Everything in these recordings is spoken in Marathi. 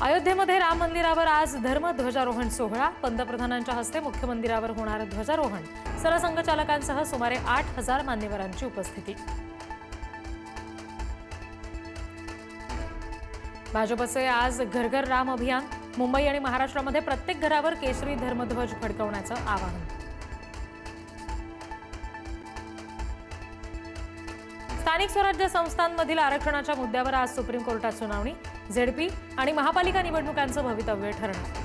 अयोध्येमध्ये राम मंदिरावर आज धर्म ध्वजारोहण सोहळा. पंतप्रधानांच्या हस्ते मुख्य मंदिरावर होणार ध्वजारोहण. सरसंघचालकांसह सुमारे आठ हजार मान्यवरांची उपस्थिती. भाजपचे आज घर घर राम अभियान. मुंबई आणि महाराष्ट्रामध्ये प्रत्येक घरावर केसरी धर्मध्वज फडकवण्याचं आवाहन. स्थानिक स्वराज्य संस्थांमधील आरक्षणाच्या मुद्द्यावर आज सुप्रीम कोर्टात सुनावणी. झेडपी आणि महापालिका निवडणुकांचं भवितव्य ठरणार.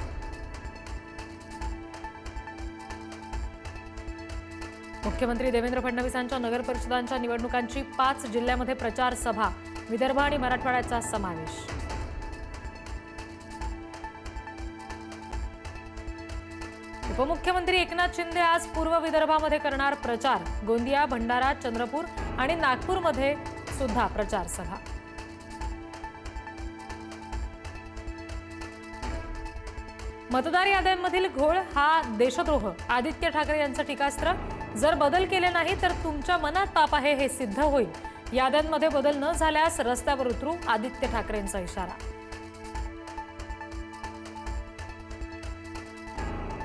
मुख्यमंत्री देवेंद्र फडणवीसांच्या नगर परिषदांच्या निवडणुकांची पाच जिल्ह्यामध्ये प्रचार सभा विदर्भ आणि मराठवाड्याचा समावेश. उपमुख्यमंत्री एकनाथ शिंदे आज पूर्व विदर्भामध्ये करणार प्रचार. गोंदिया भंडारा चंद्रपूर आणि नागपूरमध्ये सुद्धा प्रचार मतदार याद्यांमधील घोळ हा देशद्रोह. आदित्य ठाकरे यांचं टीकास्त्र. जर बदल केले नाही तर तुमच्या मनात पाप आहे हे सिद्ध होईल. याद्यांमध्ये बदल न झाल्यास रस्त्यावर उतरू आदित्य ठाकरेंचा इशारा.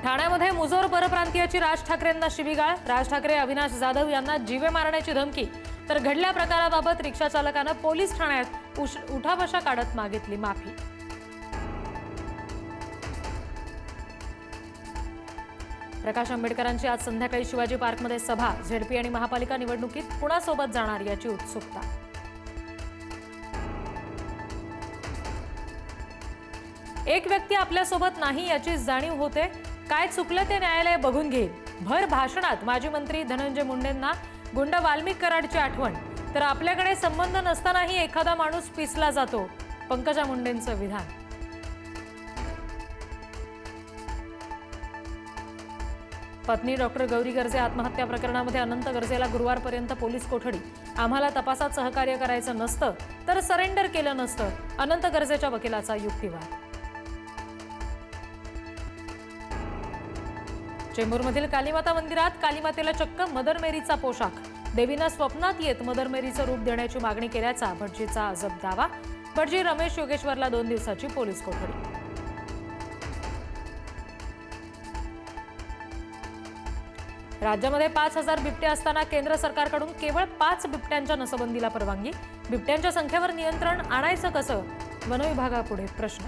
ठाण्यामध्ये मुजोर परप्रांतीयाची राज ठाकरेंना शिबिगाळ राज ठाकरे अविनाश जाधव यांना जीवे मारण्याची धमकी. तर घडल्या प्रकाराबाबत रिक्षा चालकानं पोलीस ठाण्यात उठाबशा काढत मागितली माफी. प्रकाश आंबेडकरांची आज संध्याकाळी शिवाजी पार्कमध्ये सभा. झेडपी आणि महापालिका निवडणुकीत कुणासोबत जाणार याची उत्सुकता? एक व्यक्ती आपल्यासोबत नाही याची जाणीव होते. काय चुकलं ते न्यायालय बघून घेईल. भर भाषणात माजी मंत्री धनंजय मुंडेंना गुंड वाल्मिक कराडची आठवण. तर आपल्याकडे संबंध नसतानाही एखादा माणूस पिसला जातो. पंकजा मुंडेंचं विधान. पत्नी डॉक्टर गौरी गर्जे आत्महत्या प्रकरणामध्ये अनंत गर्जेला गुरुवारपर्यंत पोलीस कोठडी. आम्हाला तपासात सहकार्य करायचं नसतं तर सरेंडर केलं नसतं अनंत गर्जेच्या वकिलाचा युक्तिवाद. चेंबूरमधील कालीमाता मंदिरात कालीमातेला चक्क मदर मेरीचा पोशाख. देवीनं स्वप्नात येत मदर मेरीचं रूप देण्याची मागणी केल्याचा भटजीचा अजब दावा. भटजी रमेश योगेश्वरला दोन दिवसाची पोलीस कोठडी. राज्यामध्ये पाच हजार बिबटे असताना केंद्र सरकारकडून केवळ पाच बिबट्यांच्या नसबंदीला परवानगी. बिबट्यांच्या संख्येवर नियंत्रण आणायचं कसं? वनविभागापुढे प्रश्न.